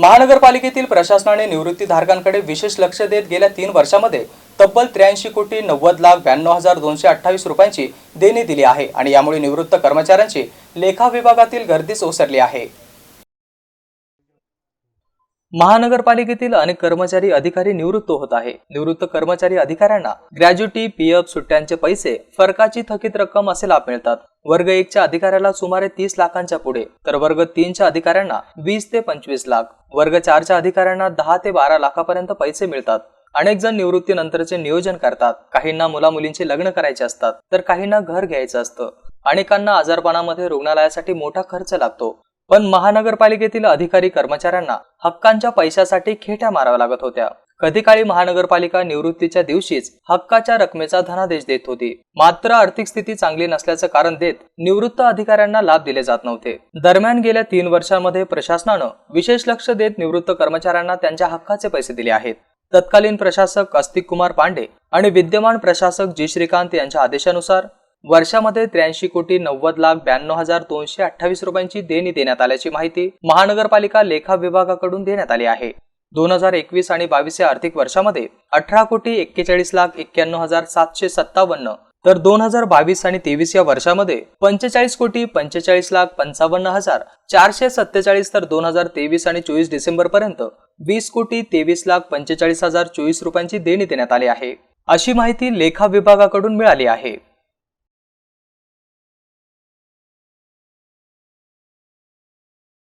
महानगरपालिकेतील प्रशासनाने निवृत्तीधारकांकडे विशेष लक्ष देत गेल्या तीन वर्षामध्ये तब्बल त्र्याऐंशी कोटी नव्वद लाख ब्याण्णव हजार दोनशे अठ्ठावीस रुपयांची देणी दिली आहे आणि यामुळे निवृत्त कर्मचाऱ्यांची लेखा विभागातील गर्दीच ओसरली आहे. महानगरपालिकेतील अनेक कर्मचारी अधिकारी निवृत्त होत आहे. निवृत्त कर्मचारी अधिकाऱ्यांना ग्रॅज्युटी पीएफ सुट्ट्यांचे पैसे फरकाची थकीत रक्कम असे लाभ मिळतात. वर्ग एकच्या अधिकाऱ्याला सुमारे तीस लाखांच्या पुढे तर वर्ग तीनच्या अधिकाऱ्यांना वीस ते पंचवीस लाख. वर्ग चारच्या अधिकाऱ्यांना दहा ते बारा लाखापर्यंत पैसे मिळतात. अनेक जण निवृत्तीनंतरचे नियोजन करतात. काहींना मुला मुलींचे लग्न करायचे असतात तर काहींना घर घ्यायचं असतं. अनेकांना आजारपणामध्ये रुग्णालयासाठी मोठा खर्च लागतो. पण महानगरपालिकेतील अधिकारी कर्मचाऱ्यांना हक्कांच्या पैशासाठी खेट्या माराव्या लागत होत्या. कधी काळी महानगरपालिका निवृत्तीच्या दिवशीच हक्काच्या रकमेचा धनादेश देत होती. मात्र आर्थिक स्थिती चांगली नसल्याचं कारण देत निवृत्त अधिकाऱ्यांना लाभ दिले जात नव्हते. दरम्यान गेल्या तीन वर्षांमध्ये प्रशासनानं विशेष लक्ष देत निवृत्त कर्मचाऱ्यांना त्यांच्या हक्काचे पैसे दिले आहेत. तत्कालीन प्रशासक अस्तिक कुमार पांडे आणि विद्यमान प्रशासक जी श्रीकांत यांच्या आदेशानुसार वर्षामध्ये त्र्याऐंशी कोटी नव्वद लाख ब्याण्णव हजार दोनशे अठ्ठावीस रुपयांची देणी देण्यात आल्याची माहिती महानगरपालिका लेखा विभागाकडून देण्यात आली आहे. दोन हजार एकवीस आणि बावीस या आर्थिक वर्षामध्ये अठरा कोटी एक्केचाळीस लाख एक्क्याण्णव हजार सातशे सत्तावन्न तर दोन हजार बावीस आणि तेवीस या वर्षामध्ये पंचेचाळीस कोटी पंचेचाळीस लाख पंचावन्न हजार चारशे सत्तेचाळीस तर दोन हजार तेवीस आणि चोवीस डिसेंबर पर्यंत वीस कोटी तेवीस लाख पंचेचाळीस हजार चोवीस रुपयांची देणी देण्यात आली आहे. अशी माहिती लेखा विभागाकडून मिळाली आहे.